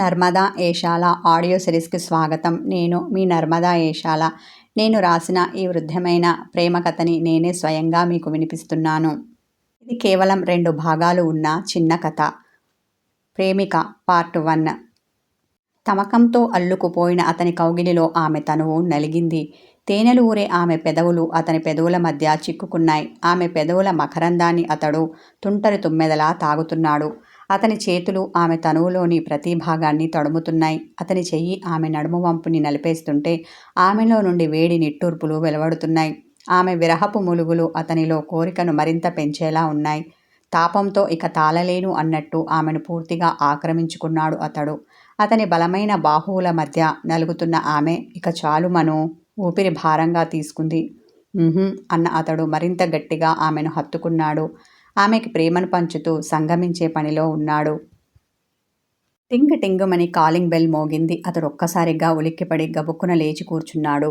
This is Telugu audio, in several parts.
నర్మదా ఏషాల ఆడియో సిరీస్కి స్వాగతం. నేను మీ నర్మదా ఏషాల. నేను రాసిన ఈ వృద్ధమైన ప్రేమ కథని నేనే స్వయంగా మీకు వినిపిస్తున్నాను. ఇది కేవలం రెండు భాగాలు ఉన్న చిన్న కథ. ప్రేమిక పార్ట్ వన్. తమకంతో అల్లుకుపోయిన అతని కౌగిలిలో ఆమె తనువు నలిగింది. తేనెలు ఊరే ఆమె పెదవులు అతని పెదవుల మధ్య చిక్కుకున్నాయి. ఆమె పెదవుల మకరందాన్ని అతడు తుంటరి తుమ్మెదలా తాగుతున్నాడు. అతని చేతులు ఆమె తనువులోని ప్రతి భాగాన్ని తడుముతున్నాయి. అతని చెయ్యి ఆమె నడుము వంపుని నలిపేస్తుంటే ఆమెలో నుండి వేడి నిట్టూర్పులు వెలువడుతున్నాయి. ఆమె విరహపు ములుగులు అతనిలో కోరికను మరింత పెంచేలా ఉన్నాయి. తాపంతో ఇక తాళలేను అన్నట్టు ఆమెను పూర్తిగా ఆక్రమించుకున్నాడు అతడు. అతని బలమైన బాహువుల మధ్య నలుగుతున్న ఆమె ఇక చాలు మను ఊపిరి భారంగా తీసుకుంది. అన్న అతడు మరింత గట్టిగా ఆమెను హత్తుకున్నాడు. ఆమెకి ప్రేమను పంచుతూ సంగమించే పనిలో ఉన్నాడు. టింగ్ టింగుమని కాలింగ్ బెల్ మోగింది. అతడు ఒక్కసారిగా ఉలిక్కిపడి గబుక్కున లేచి కూర్చున్నాడు.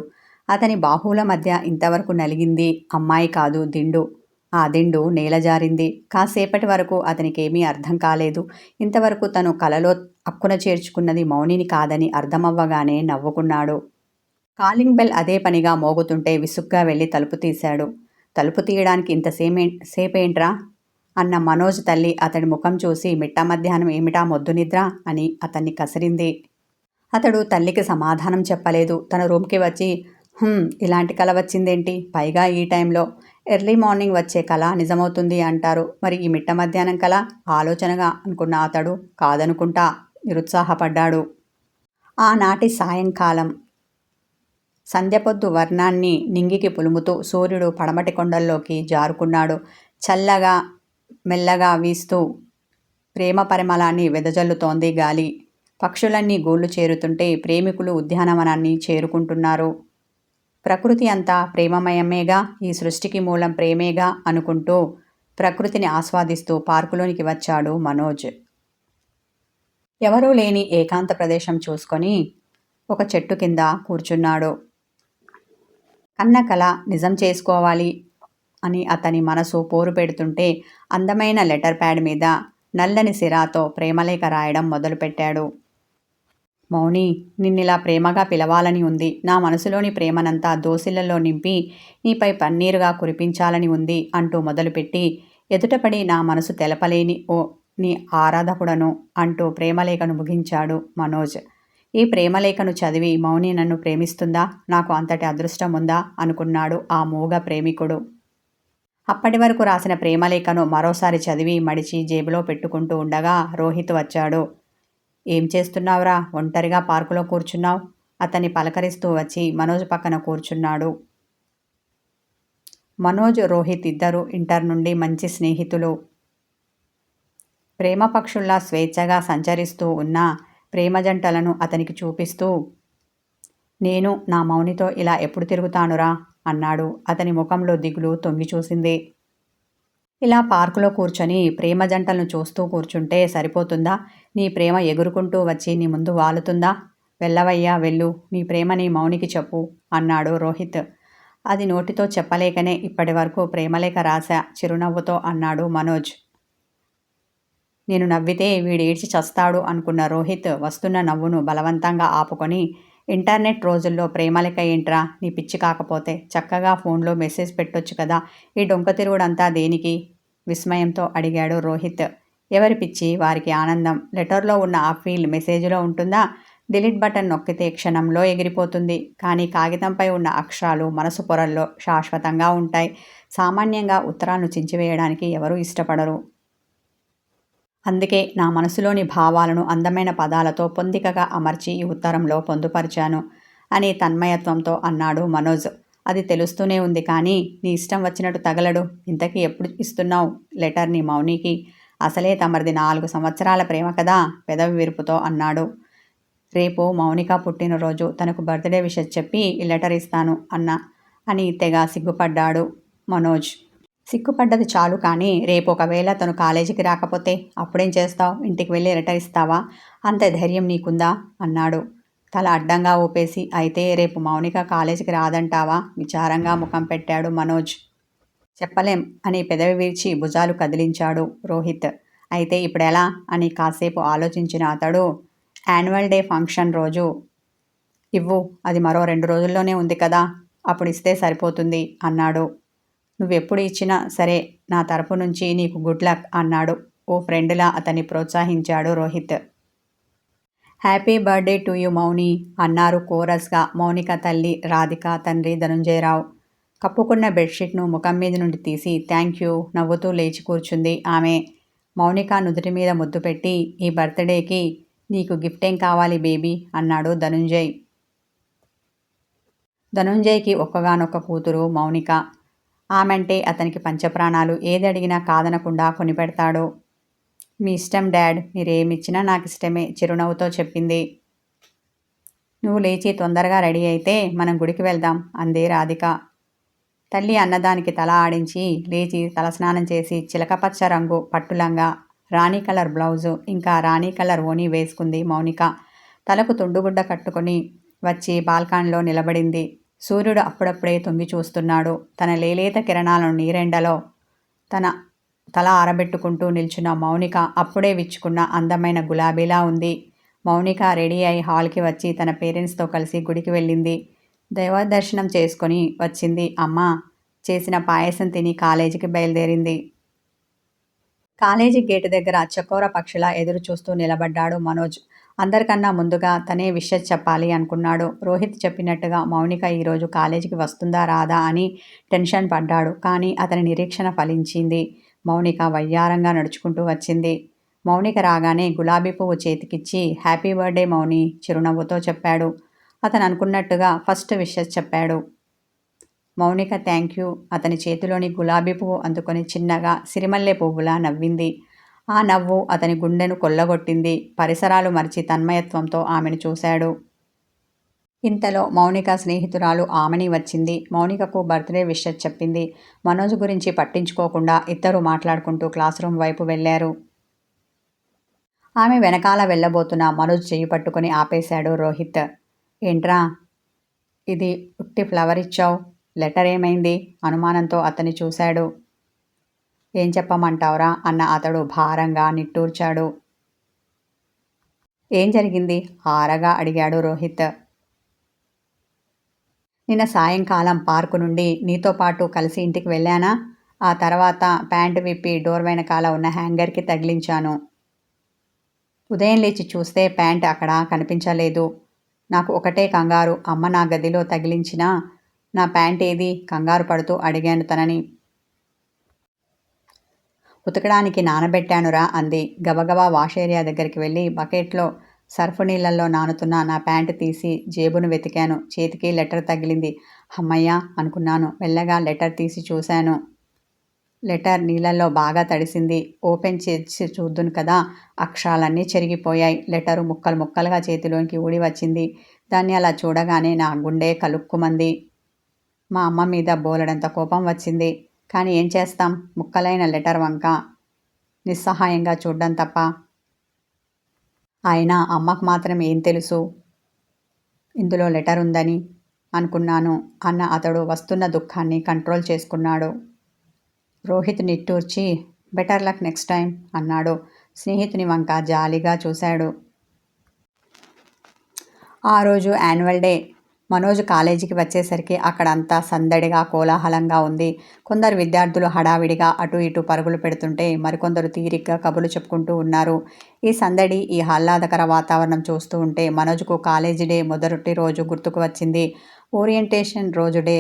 అతని బాహువుల మధ్య ఇంతవరకు నలిగింది అమ్మాయి కాదు దిండు. ఆ దిండు నేలజారింది. కాసేపటి వరకు అతనికేమీ అర్థం కాలేదు. ఇంతవరకు తను కలలో అక్కున చేర్చుకున్నది మౌనిని కాదని అర్థమవ్వగానే నవ్వుకున్నాడు. కాలింగ్ బెల్ అదే పనిగా మోగుతుంటే విసుగ్గా వెళ్ళి తలుపు తీశాడు. తలుపు తీయడానికి ఇంత సేమే సేపేంట్రా? అన్న మనోజ్ తల్లి అతడి ముఖం చూసి మిట్ట మధ్యాహ్నం ఏమిటా మొద్దు నిద్ర అని అతన్ని కసిరింది. అతడు తల్లికి సమాధానం చెప్పలేదు. తన రూమ్కి వచ్చి ఇలాంటి కళ వచ్చిందేంటి? పైగా ఈ టైంలో ఎర్లీ మార్నింగ్ వచ్చే కళ నిజమవుతుంది అంటారు. మరి ఈ మిట్ట మధ్యాహ్నం కళ ఆలోచనగా అనుకున్న అతడు కాదనుకుంటా నిరుత్సాహపడ్డాడు. ఆనాటి సాయంకాలం సంధ్యపొద్దు వర్ణాన్ని నింగికి పులుముతూ సూర్యుడు పడమటి కొండల్లోకి జారుకున్నాడు. చల్లగా మెల్లగా వీస్తూ ప్రేమ పరిమళాన్ని వెదజల్లుతోంది గాలి. పక్షులన్నీ గూళ్ళు చేరుతుంటే ప్రేమికులు ఉద్యానవనాన్ని చేరుకుంటున్నారు. ప్రకృతి అంతా ప్రేమమయమేగా ఈ సృష్టికి మూలం ప్రేమేగా అనుకుంటూ ప్రకృతిని ఆస్వాదిస్తూ పార్కులోనికి వచ్చాడు మనోజ్. ఎవరూ లేని ఏకాంత ప్రదేశం చూసుకొని ఒక చెట్టు కింద కూర్చున్నాడు. కన్న కళ నిజం చేసుకోవాలి అని అతని మనసు పోరు పెడుతుంటే అందమైన లెటర్ ప్యాడ్ మీద నల్లని సిరాతో ప్రేమలేఖ రాయడం మొదలుపెట్టాడు. మౌని నిన్నిలా ప్రేమగా పిలవాలని ఉంది. నా మనసులోని ప్రేమనంతా దోసిళ్ళలో నింపి నీపై పన్నీరుగా కురిపించాలని ఉంది అంటూ మొదలుపెట్టి ఎదుటపడి నా మనసు తెలపలేని ఓ నీ ఆరాధకుడను అంటూ ప్రేమలేఖను ముగించాడు మనోజ్. ఈ ప్రేమలేఖను చదివి మౌని నన్ను ప్రేమిస్తుందా? నాకు అంతటి అదృష్టం ఉందా? అనుకున్నాడు ఆ మూగ ప్రేమికుడు. అప్పటి వరకు రాసిన ప్రేమలేఖను మరోసారి చదివి మడిచి జేబులో పెట్టుకుంటూ ఉండగా రోహిత్ వచ్చాడు. ఏం చేస్తున్నావురా? ఒంటరిగా పార్కులో కూర్చున్నావు? అతన్ని పలకరిస్తూ వచ్చి మనోజ్ పక్కన కూర్చున్నాడు. మనోజ్ రోహిత్ ఇద్దరు ఇంటర్ నుండి మంచి స్నేహితులు. ప్రేమ పక్షుల్లా స్వేచ్ఛగా సంచరిస్తూ ఉన్న ప్రేమ జంటలను అతనికి చూపిస్తూ నేను నా మౌనితో ఇలా ఎప్పుడు తిరుగుతానురా? అన్నాడు. అతని ముఖంలో దిగులు తొంగి చూసింది. ఇలా పార్కులో కూర్చొని ప్రేమ జంటలను చూస్తూ కూర్చుంటే సరిపోతుందా? నీ ప్రేమ ఎగురుకుంటూ వచ్చి నీ ముందు వాలుతుందా? వెళ్ళవయ్యా వెళ్ళు. నీ ప్రేమని మౌనికి చెప్పు అన్నాడు రోహిత్. అది నోటితో చెప్పలేకనే ఇప్పటి వరకు ప్రేమలేఖ రాశా చిరునవ్వుతో అన్నాడు మనోజ్. నేను నవ్వితే వీడేడ్చి చస్తాడు అనుకున్న రోహిత్ వస్తున్న నవ్వును బలవంతంగా ఆపుకొని ఇంటర్నెట్ రోజుల్లో ప్రేమలక ఏంట్రా? నీ పిచ్చి కాకపోతే చక్కగా ఫోన్లో మెసేజ్ పెట్టొచ్చు కదా? ఈ డొంక తిరుగుడంతా దేనికి? విస్మయంతో అడిగాడు రోహిత్. ఎవరి పిచ్చి? వారికి ఆనందం. లెటర్లో ఉన్న ఆ ఫీల్ మెసేజ్లో ఉంటుందా? డిలీట్ బటన్ నొక్కితే క్షణంలో ఎగిరిపోతుంది. కానీ కాగితంపై ఉన్న అక్షరాలు మనసు పొరల్లో శాశ్వతంగా ఉంటాయి. సామాన్యంగా ఉత్తరాలను చించివేయడానికి ఎవరూ ఇష్టపడరు. అందుకే నా మనసులోని భావాలను అందమైన పదాలతో పొందికగా అమర్చి ఈ ఉత్తరంలో పొందుపరిచాను. అని తన్మయత్వంతో అన్నాడు మనోజ్. అది తెలుస్తూనే ఉంది కానీ నీ ఇష్టం వచ్చినట్టు తగలడు. ఇంతకీ ఎప్పుడు ఇస్తున్నావు లెటర్ని మౌనికి? అసలే తమరిది నాలుగు సంవత్సరాల ప్రేమ కదా? పెదవి విరుపుతో అన్నాడు. రేపు మౌనిక పుట్టినరోజు. తనకు బర్త్డే విషయం చెప్పి ఈ లెటర్ ఇస్తాను అన్న అని తెగ సిగ్గుపడ్డాడు మనోజ్. సిగ్గుపడ్డది చాలు కానీ రేపు ఒకవేళ తను కాలేజీకి రాకపోతే అప్పుడేం చేస్తావు? ఇంటికి వెళ్ళి రిటర్ ఇస్తావా? అంత ధైర్యం నీకుందా? అన్నాడు. తల అడ్డంగా ఊపేసి అయితే రేపు మౌనిక కాలేజీకి రాదంటావా? విచారంగా ముఖం పెట్టాడు మనోజ్. చెప్పలేం అని పెదవి విరిచి భుజాలు కదిలించాడు రోహిత్. అయితే ఇప్పుడెలా? అని కాసేపు ఆలోచించిన అతడు యాన్యువల్ డే ఫంక్షన్ రోజు. ఇవ్వు అది మరో రెండు రోజుల్లోనే ఉంది కదా అప్పుడు ఇస్తే సరిపోతుంది అన్నాడు. నువ్వెప్పుడు ఇచ్చినా సరే నా తరపు నుంచి నీకు గుడ్ లక్ అన్నాడు. ఓ ఫ్రెండ్లా అతన్ని ప్రోత్సహించాడు Rohit. Happy birthday to you Mouni అన్నారు కోరస్గా మౌనిక తల్లి రాధిక తండ్రి ధనుంజయరావు. కప్పుకున్న బెడ్షీట్ను ముఖం మీద నుండి తీసి థ్యాంక్ యూ నవ్వుతూ లేచి కూర్చుంది ఆమె. మౌనిక నుదుటి మీద ముద్దు పెట్టి ఈ బర్త్డేకి నీకు గిఫ్ట్ ఏం కావాలి బేబీ? అన్నాడు ధనుంజయ్. ధనుంజయ్కి ఒక్కగానొక్క కూతురు మౌనిక. ఆమెంటే అతనికి పంచప్రాణాలు. ఏది అడిగినా కాదనకుండా కొనిపెడతాడు. మీ ఇష్టం డాడ్. మీరేమిచ్చినా నాకు ఇష్టమే చిరునవ్వుతో చెప్పింది. నువ్వు లేచి తొందరగా రెడీ అయితే మనం గుడికి వెళ్దాం అందే రాధిక. తల్లి అన్నదానికి తల ఆడించి లేచి తలస్నానం చేసి చిలకపచ్చ రంగు పట్టులంగా రాణి కలర్ బ్లౌజు ఇంకా రాణి కలర్ ఓని వేసుకుంది మౌనిక. తలకు తుండుగుడ్డ కట్టుకొని వచ్చి బాల్కాన్లో నిలబడింది. సూర్యుడు అప్పుడప్పుడే తొంగి చూస్తున్నాడు. తన లేలేత కిరణాలను నీరెండలో తన తల ఆరబెట్టుకుంటూ నిల్చున్న మౌనిక అప్పుడే విచ్చుకున్న అందమైన గులాబీలా ఉంది. మౌనిక రెడీ అయి హాల్కి వచ్చి తన పేరెంట్స్తో కలిసి గుడికి వెళ్ళింది. దైవ దర్శనం చేసుకొని వచ్చింది. అమ్మ చేసిన పాయసం తిని కాలేజీకి బయలుదేరింది. కాలేజీ గేటు దగ్గర చకోర పక్షుల ఎదురు చూస్తూ నిలబడ్డాడు మనోజ్. అందరికన్నా ముందుగా తనే విషయం చెప్పాలి అనుకున్నాడు. రోహిత్ చెప్పినట్టుగా మౌనిక ఈరోజు కాలేజీకి వస్తుందా రాదా అని టెన్షన్ పడ్డాడు. కానీ అతని నిరీక్షణ ఫలించింది. మౌనిక వయ్యారంగా నడుచుకుంటూ వచ్చింది. మౌనిక రాగానే గులాబీ పువ్వు చేతికిచ్చి హ్యాపీ బర్త్డే మౌని చిరునవ్వుతో చెప్పాడు. అతను అనుకున్నట్టుగా ఫస్ట్ విషెస్ చెప్పాడు. మౌనిక థ్యాంక్ యూ అతని చేతిలోని గులాబీ పువ్వు అందుకొని చిన్నగా సిరిమల్లె పువ్వులా నవ్వింది. ఆ నవ్వు అతని గుండెను కొల్లగొట్టింది. పరిసరాలు మరిచి తన్మయత్వంతో ఆమెను చూశాడు. ఇంతలో మౌనిక స్నేహితురాలు ఆమెని వచ్చింది. మౌనికకు బర్త్డే విషెస్ చెప్పింది. మనోజ్ గురించి పట్టించుకోకుండా ఇద్దరు మాట్లాడుకుంటూ క్లాస్ రూమ్ వైపు వెళ్ళారు. ఆమె వెనకాల వెళ్ళబోతున్న మనోజ్ చేయి పట్టుకుని ఆపేశాడు రోహిత్. ఏంట్రా? ఇది ఉట్టి ఫ్లవర్ ఇచ్చావు? లెటర్ ఏమైంది? అనుమానంతో అతన్ని చూశాడు. ఏం చెప్పమంటావురా? అన్న అతడు భారంగా నిట్టూర్చాడు. ఏం జరిగింది? ఆరగా అడిగాడు రోహిత్. నిన్న సాయంకాలం పార్కు నుండి నీతో పాటు కలిసి ఇంటికి వెళ్ళానా? ఆ తర్వాత ప్యాంటు విప్పి డోర్ వెనకాల ఉన్న హ్యాంగర్కి తగిలించాను. ఉదయం లేచి చూస్తే ప్యాంట్ అక్కడ కనిపించలేదు. నాకు ఒకటే కంగారు. అమ్మ నా గదిలో తగిలించినా నా ప్యాంట్ ఏది? కంగారు పడుతూ అడిగాను తనని. ఉతకడానికి నానబెట్టానురా అంది. గబగబా వాష్ ఏరియా దగ్గరికి వెళ్ళి బకెట్లో సర్ఫ్ నీళ్ళల్లో నానుతున్న నా ప్యాంటు తీసి జేబును వెతికాను. చేతికి లెటర్ తగిలింది. అమ్మయ్య అనుకున్నాను. మెల్లగా లెటర్ తీసి చూశాను. లెటర్ నీళ్ళల్లో బాగా తడిసింది. ఓపెన్ చేసి చూద్దును కదా అక్షరాలన్నీ చెరిగిపోయాయి. లెటరు ముక్కలు ముక్కలుగా చేతిలోకి ఊడి వచ్చింది. దాన్ని అలా చూడగానే నా గుండె కలుక్కుమంది. మా అమ్మ మీద బోలెడంత కోపం వచ్చింది. కానీ ఏం చేస్తాం? ముక్కలైన లెటర్ వంక నిస్సహాయంగా చూడ్డం తప్ప. ఆయన అమ్మకు మాత్రం ఏం తెలుసు? ఇందులో లెటర్ ఉందని అనుకున్నాను అన్న అతడు వస్తున్న దుఃఖాన్ని కంట్రోల్ చేసుకున్నాడు. రోహిత్ నిట్టూర్చి బెటర్ లక్ నెక్స్ట్ టైం అన్నాడు. స్నేహితుని వంక జాలిగా చూశాడు. ఆ రోజు యాన్యువల్ డే. మనోజ్ కాలేజీకి వచ్చేసరికి అక్కడంతా సందడిగా కోలాహలంగా ఉంది. కొందరు విద్యార్థులు హడావిడిగా అటు ఇటు పరుగులు పెడుతుంటే మరికొందరు తీరిగ్గా కబులు చెప్పుకుంటూ ఉన్నారు. ఈ సందడి ఈ ఆహ్లాదకర వాతావరణం చూస్తూ ఉంటే మనోజ్కు కాలేజీ డే మొదటి రోజు గుర్తుకు వచ్చింది. ఓరియంటేషన్ రోజు డే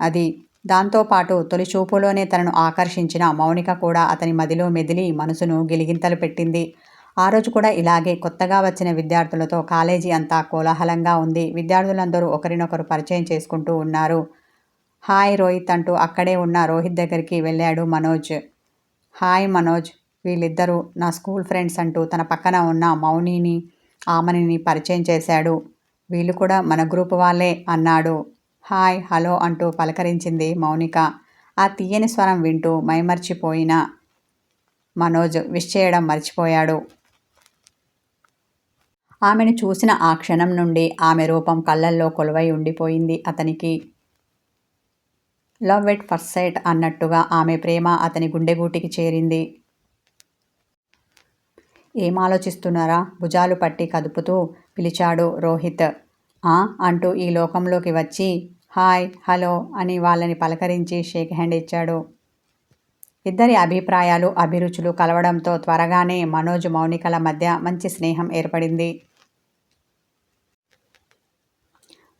అది. దాంతోపాటు తొలి చూపులోనే తనను ఆకర్షించిన మౌనిక కూడా అతని మదిలో మెదిలి మనసును గిలిగింతలు పెట్టింది. ఆ రోజు కూడా ఇలాగే కొత్తగా వచ్చిన విద్యార్థులతో కాలేజీ అంతా కోలాహలంగా ఉంది. విద్యార్థులందరూ ఒకరినొకరు పరిచయం చేసుకుంటూ ఉన్నారు. హాయ్ రోహిత్ అంటూ అక్కడే ఉన్న రోహిత్ దగ్గరికి వెళ్ళాడు మనోజ్. హాయ్ మనోజ్. వీళ్ళిద్దరూ నా స్కూల్ ఫ్రెండ్స్ అంటూ తన పక్కన ఉన్న మౌనిని ఆమనిని పరిచయం చేశాడు. వీళ్ళు కూడా మన గ్రూప్ వాళ్ళే అన్నాడు. హాయ్ హలో అంటూ పలకరించింది మౌనిక. ఆ తీయని స్వరం వింటూ మైమర్చిపోయిన మనోజ్ విష్ చేయడం మర్చిపోయాడు. ఆమెను చూసిన ఆ క్షణం నుండి ఆమె రూపం కళ్ళల్లో కొలువై ఉండిపోయింది అతనికి. లవ్ ఎట్ ఫస్ట్ సైట్ అన్నట్టుగా ఆమె ప్రేమ అతని గుండెగూటికి చేరింది. ఏం ఆలోచిస్తున్నారా భుజాలు పట్టి కదుపుతూ పిలిచాడు రోహిత్. ఆ అంటూ ఈ లోకంలోకి వచ్చి హాయ్ హలో అని వాళ్ళని పలకరించి షేక్ హ్యాండ్ ఇచ్చాడు. ఇద్దరి అభిప్రాయాలు అభిరుచులు కలవడంతో త్వరగానే మనోజ్ మౌనికల మధ్య మంచి స్నేహం ఏర్పడింది.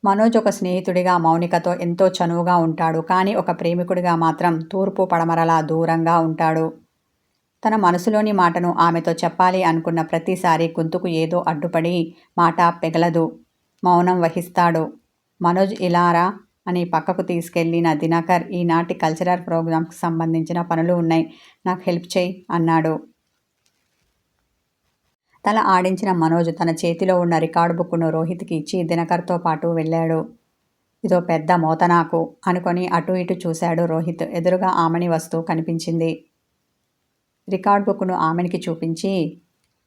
మనోజ్ ఒక స్నేహితుడిగా మౌనికతో ఎంతో చనువుగా ఉంటాడు. కానీ ఒక ప్రేమికుడిగా మాత్రం తూర్పు పడమరలా దూరంగా ఉంటాడు. తన మనసులోని మాటను ఆమెతో చెప్పాలి అనుకున్న ప్రతిసారి గొంతుకు ఏదో అడ్డుపడి మాట పెగలదు. మౌనం వహిస్తాడు. మనోజ్ ఇలారా అని పక్కకు తీసుకెళ్ళిన దినకర్ ఈనాటి కల్చరల్ ప్రోగ్రామ్కి సంబంధించిన పనులు ఉన్నాయి. నాకు హెల్ప్ చేయి అన్నాడు. తల ఆడించిన మనోజ్ తన చేతిలో ఉన్న రికార్డు బుక్ను రోహిత్కి ఇచ్చి దినకర్తో పాటు వెళ్ళాడు. ఇదో పెద్ద మోత నాకు అనుకొని అటు ఇటు చూశాడు రోహిత్. ఎదురుగా ఆమెని వస్తూ కనిపించింది. రికార్డ్ బుక్ను ఆమెనికి చూపించి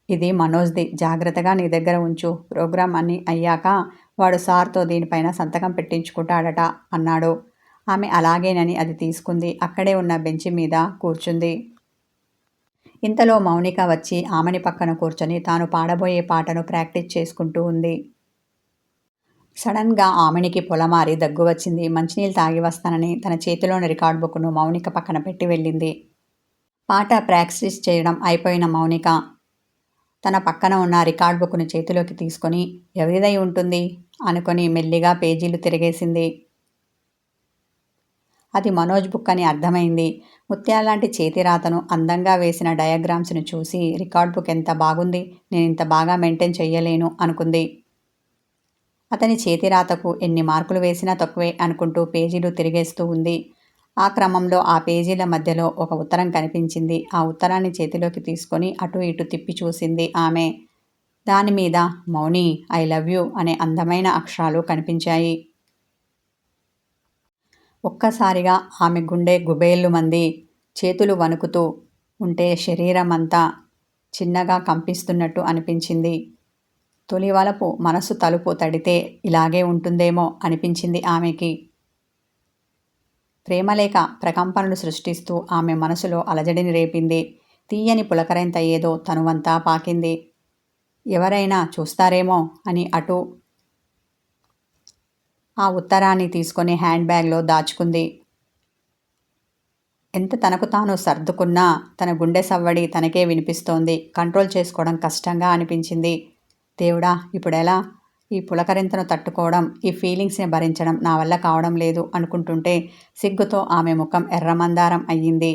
ఇది మనోజ్ది జాగ్రత్తగా నీ దగ్గర ఉంచు. ప్రోగ్రామ్ అన్ని అయ్యాక వాడు సార్తో దీనిపైన సంతకం పెట్టించుకుంటాడట అన్నాడు. ఆమె అలాగేనని అది తీసుకుంది. అక్కడే ఉన్న బెంచి మీద కూర్చుంది. ఇంతలో మౌనిక వచ్చి ఆమెని పక్కన కూర్చొని తాను పాడబోయే పాటను ప్రాక్టీస్ చేసుకుంటూ ఉంది. సడన్గా ఆమెనికి పొలమారి దగ్గు వచ్చింది. మంచినీళ్ళు తాగి వస్తానని తన చేతిలోని రికార్డ్ బుక్ను మౌనిక పక్కన పెట్టి వెళ్ళింది. పాట ప్రాక్టీస్ చేయడం అయిపోయిన మౌనిక తన పక్కన ఉన్న రికార్డ్ బుక్ను చేతిలోకి తీసుకొని ఎవరిదై ఉంటుంది? అనుకొని మెల్లిగా పేజీలు తిరిగేసింది. అది మనోజ్ బుక్ అని అర్థమైంది. ముత్యాలాంటి చేతిరాతను అందంగా వేసిన డయాగ్రామ్స్ను చూసి రికార్డ్ బుక్ ఎంత బాగుంది నేను ఇంత బాగా మెయింటైన్ చెయ్యలేను అనుకుంది. అతని చేతిరాతకు ఎన్ని మార్కులు వేసినా తక్కువే అనుకుంటూ పేజీలు తిరిగేస్తూ ఉంది. ఆ క్రమంలో ఆ పేజీల మధ్యలో ఒక ఉత్తరం కనిపించింది. ఆ ఉత్తరాన్ని చేతిలోకి తీసుకొని అటు ఇటు తిప్పి చూసింది ఆమె. దాని మీద మౌని ఐ లవ్ యూ అనే అందమైన అక్షరాలు కనిపించాయి. ఒక్కసారిగా ఆమె గుండె గుబేళ్ళు మంది చేతులు వణుకుతూ ఉంటే శరీరం అంతా చిన్నగా కంపిస్తున్నట్టు అనిపించింది. తొలివలపు మనసు తలుపు తడితే ఇలాగే ఉంటుందేమో అనిపించింది ఆమెకి. ప్రేమలేఖ ప్రకంపనలు సృష్టిస్తూ ఆమె మనసులో అలజడిని రేపింది. తీయని పులకరింత ఏదో తనువంతా పాకింది. ఎవరైనా చూస్తారేమో అని అటు ఆ ఉత్తరాన్ని తీసుకొని హ్యాండ్ బ్యాగ్లో దాచుకుంది. ఎంత తనకు తాను సర్దుకున్నా తన గుండె సవ్వడి తనకే వినిపిస్తోంది. కంట్రోల్ చేసుకోవడం కష్టంగా అనిపించింది. దేవుడా ఇప్పుడెలా? ఈ పులకరింతను తట్టుకోవడం ఈ ఫీలింగ్స్ని భరించడం నా వల్ల కావడం లేదు అనుకుంటుంటే సిగ్గుతో ఆమె ముఖం ఎర్రమందారం అయ్యింది.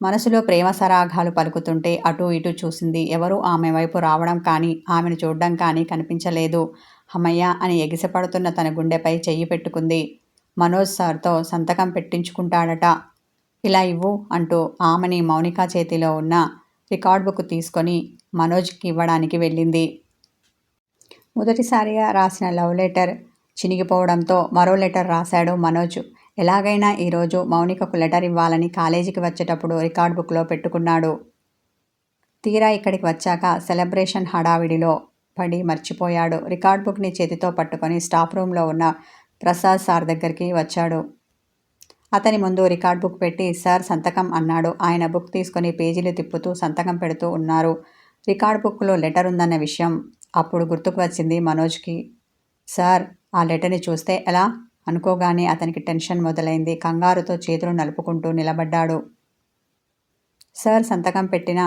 మనసులో ప్రేమ సరాఘాలు పలుకుతుంటే అటూ ఇటూ చూసింది ఎవరూ ఆమె వైపు రావడం కానీ ఆమెను చూడడం కానీ కనిపించలేదు. హమయ్య అని ఎగిసిపడుతున్న తన గుండెపై చెయ్యి పెట్టుకుంది. మనోజ్ సార్తో సంతకం పెట్టించుకుంటాడట. ఇలా ఇవ్వు అంటూ ఆమెని మౌనిక చేతిలో ఉన్న రికార్డ్ బుక్ తీసుకొని మనోజ్కి ఇవ్వడానికి వెళ్ళింది. మొదటిసారిగా రాసిన లవ్ లెటర్ చినిగిపోవడంతో మరో లెటర్ రాశాడు మనోజ్. ఎలాగైనా ఈరోజు మౌనికకు లెటర్ ఇవ్వాలని కాలేజీకి వచ్చేటప్పుడు రికార్డ్ బుక్లో పెట్టుకున్నాడు. తీరా ఇక్కడికి వచ్చాక సెలబ్రేషన్ హడావిడిలో పడి మర్చిపోయాడు. రికార్డ్ బుక్ని చేతితో పట్టుకొని స్టాఫ్ రూమ్లో ఉన్న ప్రసాద్ సార్ దగ్గరికి వచ్చాడు. అతని ముందు రికార్డ్ బుక్ పెట్టి సార్ సంతకం అన్నాడు. ఆయన బుక్ తీసుకొని పేజీలు తిప్పుతూ సంతకం పెడుతూ ఉన్నారు. రికార్డ్ బుక్లో లెటర్ ఉందన్న విషయం అప్పుడు గుర్తుకు వచ్చింది మనోజ్కి. సార్ ఆ లెటర్ని చూస్తే ఎలా అనుకోగానే అతనికి టెన్షన్ మొదలైంది. కంగారుతో చేతులు నలుపుకుంటూ నిలబడ్డాడు. సార్ సంతకం పెట్టిన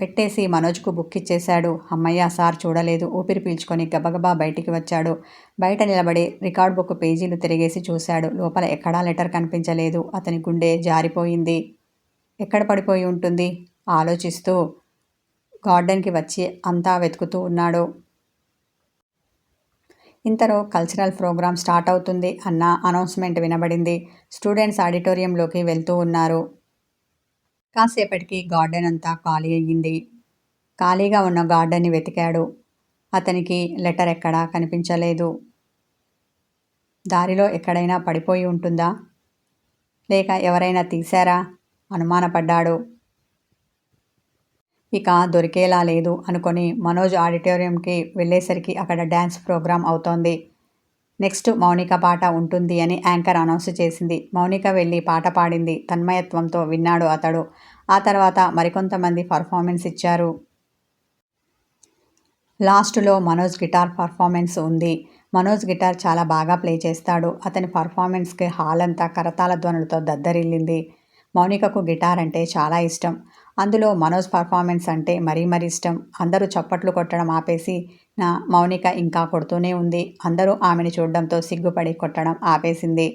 పెట్టేసి మనోజ్కు బుక్ ఇచ్చేశాడు. అమ్మయ్య సార్ చూడలేదు. ఊపిరి పీల్చుకొని గబగబా బయటికి వచ్చాడు. బయట నిలబడి రికార్డ్ బుక్ పేజీలు తిరిగేసి చూశాడు. లోపల ఎక్కడా లెటర్ కనిపించలేదు. అతని గుండె జారిపోయింది. ఎక్కడ పడిపోయి ఉంటుంది? ఆలోచిస్తూ గార్డెన్కి వచ్చి అంతా వెతుకుతూ ఉన్నాడు. ఇంతలో కల్చరల్ ప్రోగ్రామ్ స్టార్ట్ అవుతుంది అన్న అనౌన్స్మెంట్ వినబడింది. స్టూడెంట్స్ ఆడిటోరియంలోకి వెళ్తూ ఉన్నారు. కాసేపటికి గార్డెన్ అంతా ఖాళీ అయ్యింది. ఖాళీగా ఉన్న గార్డెన్ని వెతికాడు. అతనికి లెటర్ ఎక్కడా కనిపించలేదు. దారిలో ఎక్కడైనా పడిపోయి ఉంటుందా? లేక ఎవరైనా తీశారా? అనుమానపడ్డాడు. ఇక దొరికేలా లేదు అనుకొని మనోజ్ ఆడిటోరియంకి వెళ్ళేసరికి అక్కడ డ్యాన్స్ ప్రోగ్రాం అవుతోంది. నెక్స్ట్ మౌనిక పాట ఉంటుంది అని యాంకర్ అనౌన్స్ చేసింది. మౌనిక వెళ్ళి పాట పాడింది. తన్మయత్వంతో విన్నాడు అతడు. ఆ తర్వాత మరికొంతమంది పర్ఫార్మెన్స్ ఇచ్చారు. లాస్ట్లో మనోజ్ గిటార్ పర్ఫార్మెన్స్ ఉంది. మనోజ్ గిటార్ చాలా బాగా ప్లే చేస్తాడు. అతని పర్ఫార్మెన్స్కి హాల్ అంతా కరతాల ధ్వనులతో దద్దరిల్లింది. మౌనికకు గిటార్ అంటే చాలా ఇష్టం. అందులో మనోజ్ పర్ఫార్మెన్స్ అంటే మరీ మరీ ఇష్టం. అందరూ చప్పట్లు కొట్టడం ఆపేసి నా మౌనిక ఇంకా కొడుతూనే ఉంది. అందరూ ఆమెను చూడడంతో సిగ్గుపడి కొట్టడం ఆపేసింది.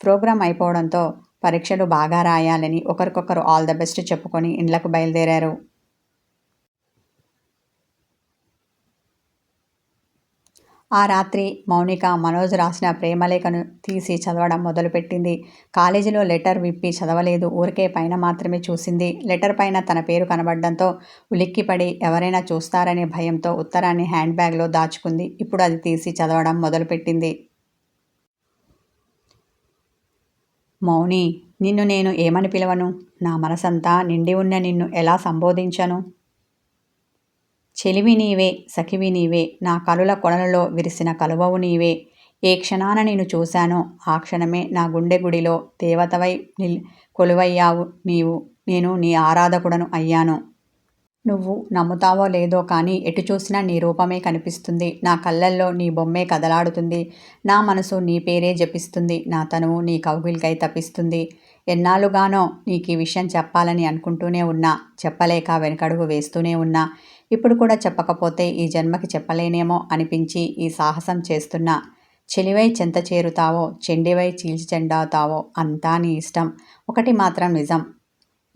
ప్రోగ్రాం అయిపోవడంతో పరీక్షలు బాగా రాయాలని ఒకరికొకరు ఆల్ ద బెస్ట్ చెప్పుకొని ఇండ్లకు బయలుదేరారు. ఆ రాత్రి మౌనిక మనోజ్ రాసిన ప్రేమలేఖను తీసి చదవడం మొదలుపెట్టింది. కాలేజీలో లెటర్ విప్పి చదవలేదు. ఊరికే పైన మాత్రమే చూసింది. లెటర్ పైన తన పేరు కనబడడంతో ఉలిక్కిపడి ఎవరైనా చూస్తారనే భయంతో ఉత్తరాన్ని హ్యాండ్ బ్యాగ్లో దాచుకుంది. ఇప్పుడు అది తీసి చదవడం మొదలుపెట్టింది. మౌని నిన్ను నేను ఏమని పిలవను? నా మనసంతా నిండి ఉన్న నిన్ను ఎలా సంబోధించను? చెలివి నీవే సఖివి నీవే నా కలుల కొనలలో విరిసిన కలువవు నీవే. ఏ క్షణాన నేను చూశానో ఆ క్షణమే నా గుండె గుడిలో దేవతవై నిల్ కొలువయ్యావు నీవు. నేను నీ ఆరాధకుడను అయ్యాను. నువ్వు నమ్ముతావో లేదో కానీ ఎటు చూసినా నీ రూపమే కనిపిస్తుంది. నా కళ్ళల్లో నీ బొమ్మే కదలాడుతుంది. నా మనసు నీ పేరే జపిస్తుంది. నా తనువు నీ కౌగిలికై తప్పిస్తుంది. ఎన్నాళ్ళుగానో నీకు ఈ విషయం చెప్పాలని అనుకుంటూనే ఉన్నా. చెప్పలేక వెనకడుగు వేస్తూనే ఉన్నా. ఇప్పుడు కూడా చెప్పకపోతే ఈ జన్మకి చెప్పలేనేమో అనిపించి ఈ సాహసం చేస్తున్నా చెలివై చెంత చేరుతావో చెండివై చీల్చి చెండావుతావో అంతా నీ ఇష్టం. ఒకటి మాత్రం నిజం.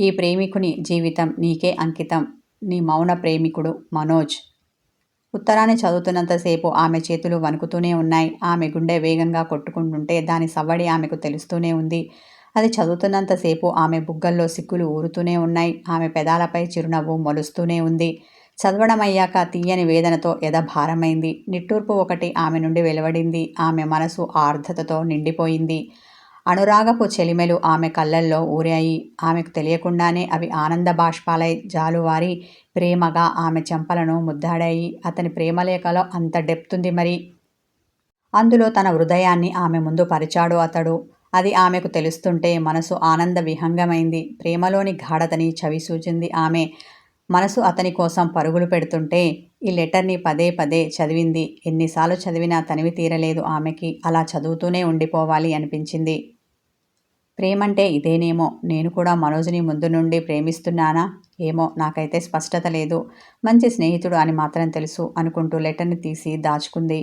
ఈ ప్రేమికుని జీవితం నీకే అంకితం. నీ మౌన ప్రేమికుడు మనోజ్. ఉత్తరాన్ని చదువుతున్నంతసేపు ఆమె చేతులు వణుకుతూనే ఉన్నాయి. ఆమె గుండె వేగంగా కొట్టుకుంటుంటే దాని సవ్వడి ఆమెకు తెలుస్తూనే ఉంది. అది చదువుతున్నంతసేపు ఆమె బుగ్గల్లో సిక్కులు ఊరుతూనే ఉన్నాయి. ఆమె పెదాలపై చిరునవ్వు మొలుస్తూనే ఉంది. చదవడం అయ్యాక తీయని వేదనతో యథభారమైంది. నిట్టూర్పు ఒకటి ఆమె నుండి వెలువడింది. ఆమె మనసు ఆర్ధతతో నిండిపోయింది. అనురాగపు చెలిమెలు ఆమె కళ్ళల్లో ఊరాయి. ఆమెకు తెలియకుండానే అవి ఆనంద బాష్పాలై జాలువారి ప్రేమగా ఆమె చెంపలను ముద్దాడాయి. అతని ప్రేమలేఖలో అంత డెప్తుంది మరి. అందులో తన హృదయాన్ని ఆమె ముందు పరిచాడు అతడు. అది ఆమెకు తెలుస్తుంటే మనసు ఆనంద విహంగమైంది. ప్రేమలోని గాఢతని చవి సూచింది ఆమె. మనసు అతని కోసం పరుగులు పెడుతుంటే ఈ లెటర్ని పదే పదే చదివింది. ఎన్నిసార్లు చదివినా తనివి తీరలేదు ఆమెకి. అలా చదువుతూనే ఉండిపోవాలి అనిపించింది. ప్రేమంటే ఇదేనేమో? నేను కూడా మనోజ్ని ముందు నుండి ప్రేమిస్తున్నానా? ఏమో? నాకైతే స్పష్టత లేదు. మంచి స్నేహితుడు అని మాత్రం తెలుసు అనుకుంటూ లెటర్ని తీసి దాచుకుంది.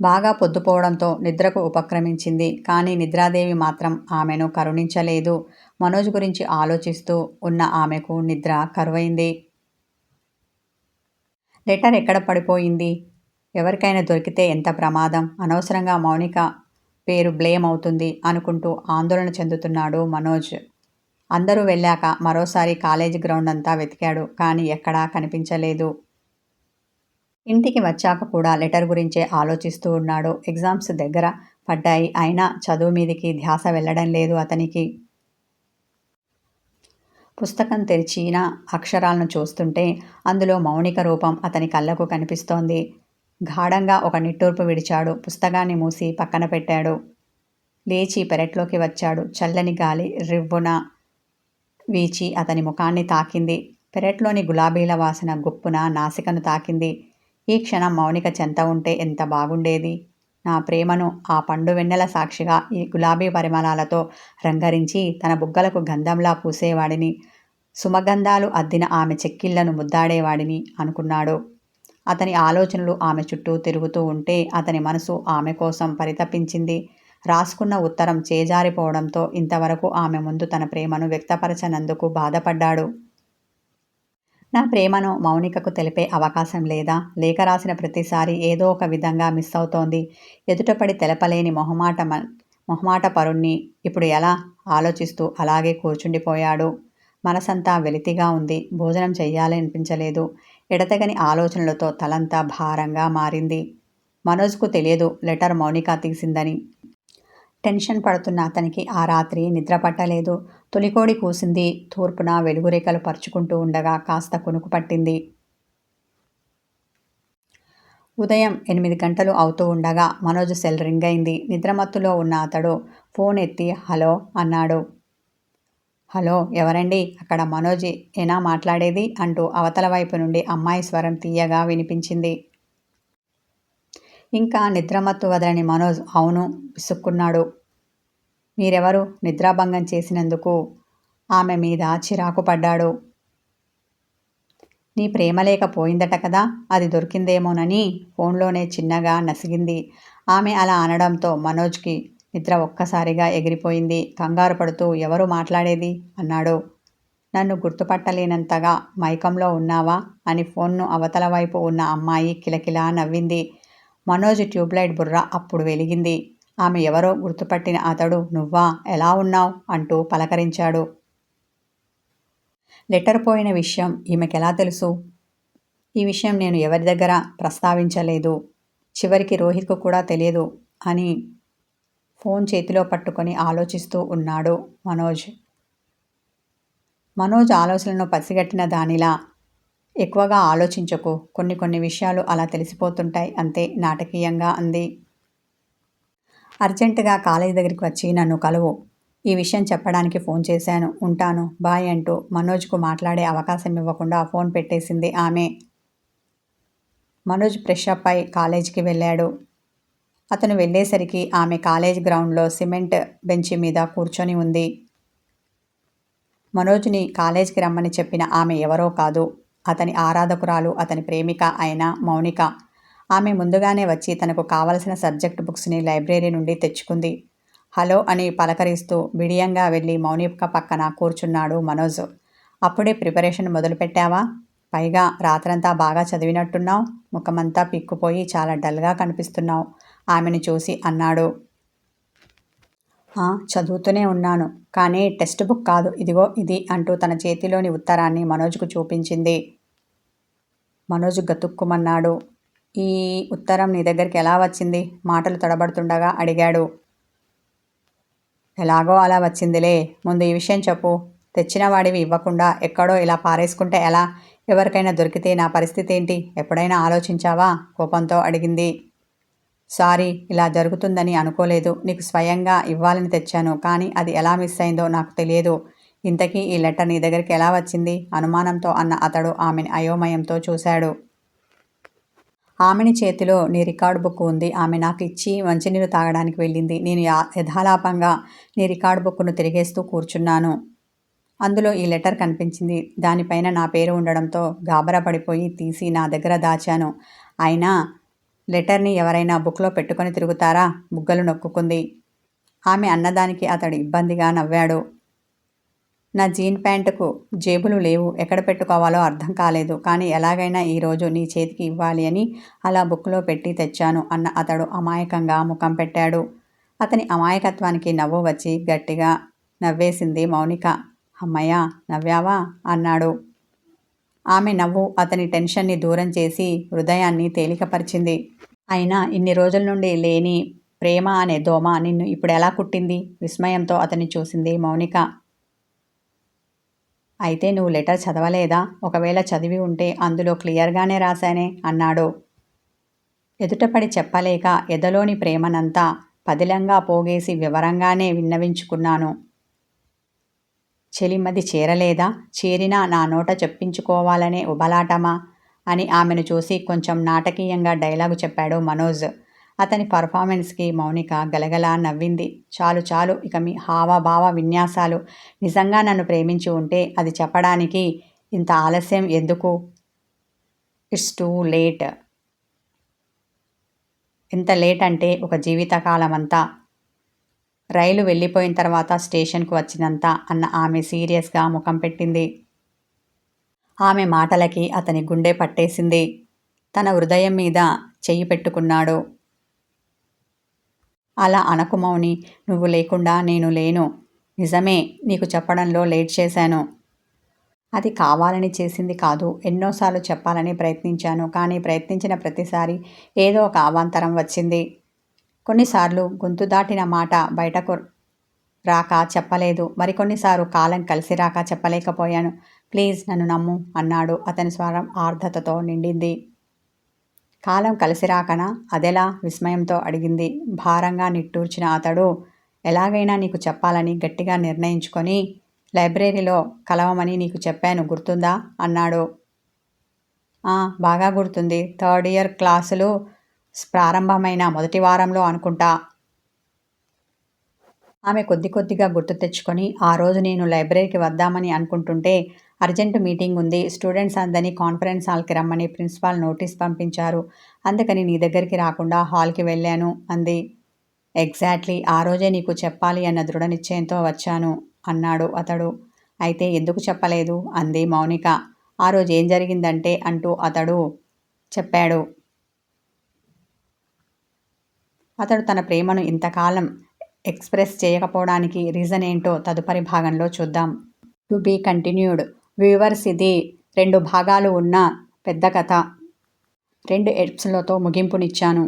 బాగా పొద్దుపోవడంతో నిద్రకు ఉపక్రమించింది. కానీ నిద్రాదేవి మాత్రం ఆమెను కరుణించలేదు. మనోజ్ గురించి ఆలోచిస్తూ ఉన్న ఆమెకు నిద్ర కరువైంది. లెటర్ ఎక్కడ పడిపోయింది? ఎవరికైనా దొరికితే ఎంత ప్రమాదం? అనవసరంగా మౌనిక పేరు బ్లేమ్ అవుతుంది అనుకుంటూ ఆందోళన చెందుతున్నాడు మనోజ్. అందరూ వెళ్ళాక మరోసారి కాలేజీ గ్రౌండ్ అంతా వెతికాడు. కానీ ఎక్కడా కనిపించలేదు. ఇంటికి వచ్చాక కూడా లెటర్ గురించే ఆలోచిస్తూ ఉన్నాడు. ఎగ్జామ్స్ దగ్గర పడ్డాయి. అయినా చదువు మీదికి ధ్యాస వెళ్ళడం లేదు అతనికి. పుస్తకం తెరిచిన అక్షరాలను చూస్తుంటే అందులో మౌనిక రూపం అతని కళ్ళకు కనిపిస్తోంది. గాఢంగా ఒక నిట్టూర్పు విడిచాడు. పుస్తకాన్ని మూసి పక్కన పెట్టాడు. లేచి పెరట్లోకి వచ్చాడు. చల్లని గాలి రివ్వున వీచి అతని ముఖాన్ని తాకింది. పెరట్లోని గులాబీల వాసన గుప్పున నాసికను తాకింది. ఈ క్షణం మౌనిక చెంత ఉంటే ఎంత బాగుండేది. నా ప్రేమను ఆ పండు వెన్నెల సాక్షిగా ఈ గులాబీ పరిమళాలతో రంగరించి తన బుగ్గలకు గంధంలా పూసేవాడిని. సుమగంధాలు అద్దిన ఆమె చెక్కిళ్ళను ముద్దాడేవాడిని అనుకున్నాడు. అతని ఆలోచనలు ఆమె చుట్టూ తిరుగుతూ ఉంటే అతని మనసు ఆమె కోసం పరితపించింది. రాసుకున్న ఉత్తరం చేజారిపోవడంతో ఇంతవరకు ఆమె ముందు తన ప్రేమను వ్యక్తపరచనందుకు బాధపడ్డాడు. నా ప్రేమను మౌనికకు తెలిపే అవకాశం లేదా? లేఖ రాసిన ప్రతిసారి ఏదో ఒక విధంగా మిస్ అవుతోంది. ఎదుటపడి తెలపలేని మొహమాట మొహమాట పరుణ్ణి ఇప్పుడు ఎలా ఆలోచిస్తూ అలాగే కూర్చుండిపోయాడు? మనసంతా వెలితిగా ఉంది. భోజనం చెయ్యాలనిపించలేదు. ఎడతెగని ఆలోచనలతో తలంతా భారంగా మారింది. మనోజ్కు తెలియదు లెటర్ మౌనిక తీసిందని. టెన్షన్ పడుతున్న అతనికి ఆ రాత్రి నిద్ర పట్టలేదు తొలికోడి కూసింది. తూర్పున వెలుగురేఖలు పరుచుకుంటూ ఉండగా కాస్త కొనుకు పట్టింది. ఉదయం ఎనిమిది గంటలు అవుతూ ఉండగా మనోజ్ సెల్ రింగ్ అయింది. నిద్రమత్తులో ఉన్న అతడు ఫోన్ ఎత్తి హలో అన్నాడు. హలో ఎవరండి? అక్కడ మనోజ్ ఏనా మాట్లాడేది? అంటూ అవతల వైపు నుండి అమ్మాయి స్వరం తీయగా వినిపించింది. ఇంకా నిద్రమత్తు వదలని మనోజ్ అవును విసుక్కున్నాడు. మీరెవరు? నిద్రాభంగం చేసినందుకు ఆమె మీద చిరాకు పడ్డాడు. నీ ప్రేమ లేకపోయిందట కదా అది దొరికిందేమోనని ఫోన్లోనే చిన్నగా నసిగింది. ఆమె అలా అనడంతో మనోజ్కి నిద్ర ఒక్కసారిగా ఎగిరిపోయింది. కంగారు పడుతూ ఎవరు మాట్లాడేది? అన్నాడు. నన్ను గుర్తుపట్టలేనంతగా మైకంలో ఉన్నావా? అని ఫోన్ను అవతల వైపు ఉన్న అమ్మాయి కిలకిలా నవ్వింది. మనోజ్ ట్యూబ్లైట్ బుర్ర అప్పుడు వెలిగింది. ఆమె ఎవరో గుర్తుపట్టిన అతడు నువ్వా? ఎలా ఉన్నావు? అంటూ పలకరించాడు. లెటర్ పోయిన విషయం ఈమెకెలా తెలుసు? ఈ విషయం నేను ఎవరి దగ్గర ప్రస్తావించలేదు. చివరికి రోహిత్కు కూడా తెలియదు అని ఫోన్ చేతిలో పట్టుకొని ఆలోచిస్తూ ఉన్నాడు మనోజ్. మనోజ్ ఆలోచనను పసిగట్టిన దానిలా ఎక్కువగా ఆలోచించకు. కొన్ని కొన్ని విషయాలు అలా తెలిసిపోతుంటాయి. అంతే నాటకీయంగా అంది. అర్జెంటుగా కాలేజీ దగ్గరికి వచ్చి నన్ను కలువు. ఈ విషయం చెప్పడానికి ఫోన్ చేశాను. ఉంటాను. బాయ్ అంటూ మనోజ్కు మాట్లాడే అవకాశం ఇవ్వకుండా ఫోన్ పెట్టేసింది ఆమె. మనోజ్ ఫ్రెష్ అప్ అయి కాలేజీకి వెళ్ళాడు. అతను వెళ్ళేసరికి ఆమె కాలేజ్ గ్రౌండ్లో సిమెంట్ బెంచి మీద కూర్చొని ఉంది. మనోజ్ని కాలేజీకి రమ్మని చెప్పిన ఆమె ఎవరో కాదు. అతని ఆరాధకురాలు అతని ప్రేమిక అయిన మౌనిక. ఆమె ముందుగానే వచ్చి తనకు కావలసిన సబ్జెక్ట్ బుక్స్ని లైబ్రరీ నుండి తెచ్చుకుంది. హలో అని పలకరిస్తూ బిడియంగా వెళ్ళి మౌనిక పక్కన కూర్చున్నాడు మనోజ్. అప్పుడే ప్రిపరేషన్ మొదలుపెట్టావా? పైగా రాత్రంతా బాగా చదివినట్టున్నావు. ముఖమంతా పిక్కుపోయి చాలా డల్గా కనిపిస్తున్నావు ఆమెను చూసి అన్నాడు. చదువుతూనే ఉన్నాను. కానీ టెక్స్ట్ బుక్ కాదు. ఇదిగో ఇది అంటూ తన చేతిలోని ఉత్తరాన్ని మనోజ్కు చూపించింది. మనోజ్ గతుక్కుమన్నాడు. ఈ ఉత్తరం నీ దగ్గరికి ఎలా వచ్చింది? మాటలు తడబడుతుండగా అడిగాడు. ఎలాగో అలా వచ్చిందిలే. ముందు ఈ విషయం చెప్పు. తెచ్చిన వాడివి ఇవ్వకుండా ఎక్కడో ఇలా పారేసుకుంటే ఎలా? ఎవరికైనా దొరికితే నా పరిస్థితి ఏంటి? ఎప్పుడైనా ఆలోచించావా? కోపంతో అడిగింది. సారీ ఇలా జరుగుతుందని అనుకోలేదు. నీకు స్వయంగా ఇవ్వాలని తెచ్చాను. కానీ అది ఎలా మిస్ అయిందో నాకు తెలియదు. ఇంతకీ ఈ లెటర్ నీ దగ్గరికి ఎలా వచ్చింది? అనుమానంతో అన్న అతడు ఆమెని అయోమయంతో చూశాడు. ఆమెని చేతిలో నీ రికార్డు బుక్ ఉంది. ఆమె నాకు ఇచ్చి మంచినీరు తాగడానికి వెళ్ళింది. నేను యథాలాపంగా నీ రికార్డు బుక్ను తిరిగేస్తూ కూర్చున్నాను. అందులో ఈ లెటర్ కనిపించింది. దానిపైన నా పేరు ఉండడంతో గాబరా పడిపోయి తీసి నా దగ్గర దాచాను. అయినా లెటర్ని ఎవరైనా బుక్లో పెట్టుకొని తిరుగుతారా? బుగ్గలు నొక్కుకుంది. ఆమె అన్నదానికి అతడు ఇబ్బందిగా నవ్వాడు. నా జీన్ ప్యాంటుకు జేబులు లేవు. ఎక్కడ పెట్టుకోవాలో అర్థం కాలేదు. కానీ ఎలాగైనా ఈరోజు నీ చేతికి ఇవ్వాలి అని అలా బుక్లో పెట్టి తెచ్చాను అన్న అతడు అమాయకంగా ముఖం పెట్టాడు. అతని అమాయకత్వానికి నవ్వు వచ్చి గట్టిగా నవ్వేసింది మౌనిక. అమ్మయ్యా నవ్వావా? అన్నాడు. ఆమె నవ్వు అతని టెన్షన్ని దూరం చేసి హృదయాన్ని తేలికపరిచింది. అయినా ఇన్ని రోజుల నుండి లేని ప్రేమ అనే దోమ నిన్ను ఇప్పుడు ఎలా కుట్టింది? విస్మయంతో అతన్ని చూసింది మౌనిక. అయితే నువ్వు లెటర్ చదవలేదా? ఒకవేళ చదివి ఉంటే అందులో క్లియర్గానే రాశానే అన్నాడు. ఎదుటపడి చెప్పలేక ఎదలోని ప్రేమనంతా పదిలంగా పోగేసి వివరంగానే విన్నవించుకున్నాను. చెలిమది చేరలేదా? చేరినా నా నోట చెప్పించుకోవాలనే ఉబలాటమా? అని ఆమెను చూసి కొంచెం నాటకీయంగా డైలాగు చెప్పాడు మనోజ్. అతని పర్ఫార్మెన్స్కి మౌనిక గలగలా నవ్వింది. చాలు చాలు ఇక మీ హావభావ విన్యాసాలు. నిజంగా నన్ను ప్రేమించి ఉంటే అది చెప్పడానికి ఇంత ఆలస్యం ఎందుకు? It's too late. ఎంత లేట్ అంటే ఒక జీవితకాలం అంతా రైలు వెళ్ళిపోయిన తర్వాత స్టేషన్కు వచ్చినంత అన్న ఆమె సీరియస్గా ముఖం పెట్టింది. ఆమె మాటలకి అతని గుండె పట్టేసింది. తన హృదయం మీద చెయ్యి పెట్టుకున్నాడు. అలా అనకు మౌని. నువ్వు లేకుండా నేను లేను. నిజమే నీకు చెప్పడంలో లేట్ చేశాను. అది కావాలని చేసింది కాదు. ఎన్నోసార్లు చెప్పాలని ప్రయత్నించాను. కానీ ప్రయత్నించిన ప్రతిసారి ఏదో ఒక అవాంతరం వచ్చింది. కొన్నిసార్లు గొంతు దాటిన మాట బయటకు రాక చెప్పలేదు. మరికొన్నిసార్లు కాలం కలిసి రాక చెప్పలేకపోయాను. ప్లీజ్ నన్ను నమ్ము అన్నాడు. అతని స్వరం ఆర్ధతతో నిండింది. కాలం కలిసి రాకనా? అదెలా? విస్మయంతో అడిగింది. భారంగా నిట్టూర్చిన అతడు ఎలాగైనా నీకు చెప్పాలని గట్టిగా నిర్ణయించుకొని లైబ్రరీలో కలవమని నీకు చెప్పాను గుర్తుందా? అన్నాడు. "ఆ, బాగా గుర్తుంది. థర్డ్ ఇయర్ క్లాసులు ప్రారంభమైన మొదటి వారంలో అనుకుంటా. ఆమె కొద్ది కొద్దిగా గుర్తు తెచ్చుకొని ఆ రోజు నేను లైబ్రరీకి వద్దామని అనుకుంటుంటే అర్జెంటు మీటింగ్ ఉంది. స్టూడెంట్స్ అందరినీ కాన్ఫరెన్స్ హాల్కి రమ్మని ప్రిన్సిపాల్ నోటీస్ పంపించారు. అందుకని నీ దగ్గరికి రాకుండా హాల్కి వెళ్ళాను అంది. ఎగ్జాక్ట్లీ ఆ రోజే నీకు చెప్పాలి అన్న దృఢ నిశ్చయంతో వచ్చాను అన్నాడు అతడు. అయితే ఎందుకు చెప్పలేదు? అంది మౌనిక. ఆ రోజు ఏం జరిగిందంటే అంటూ అతడు చెప్పాడు. అతడు తన ప్రేమను ఇంతకాలం ఎక్స్ప్రెస్ చేయకపోవడానికి రీజన్ ఏంటో తదుపరి భాగంలో చూద్దాం. టు బీ కంటిన్యూడ్ వ్యూవర్స్ ఇది రెండు భాగాలు ఉన్న పెద్ద కథ. రెండు ఎపిసోడ్లతో ముగింపునిచ్చాను.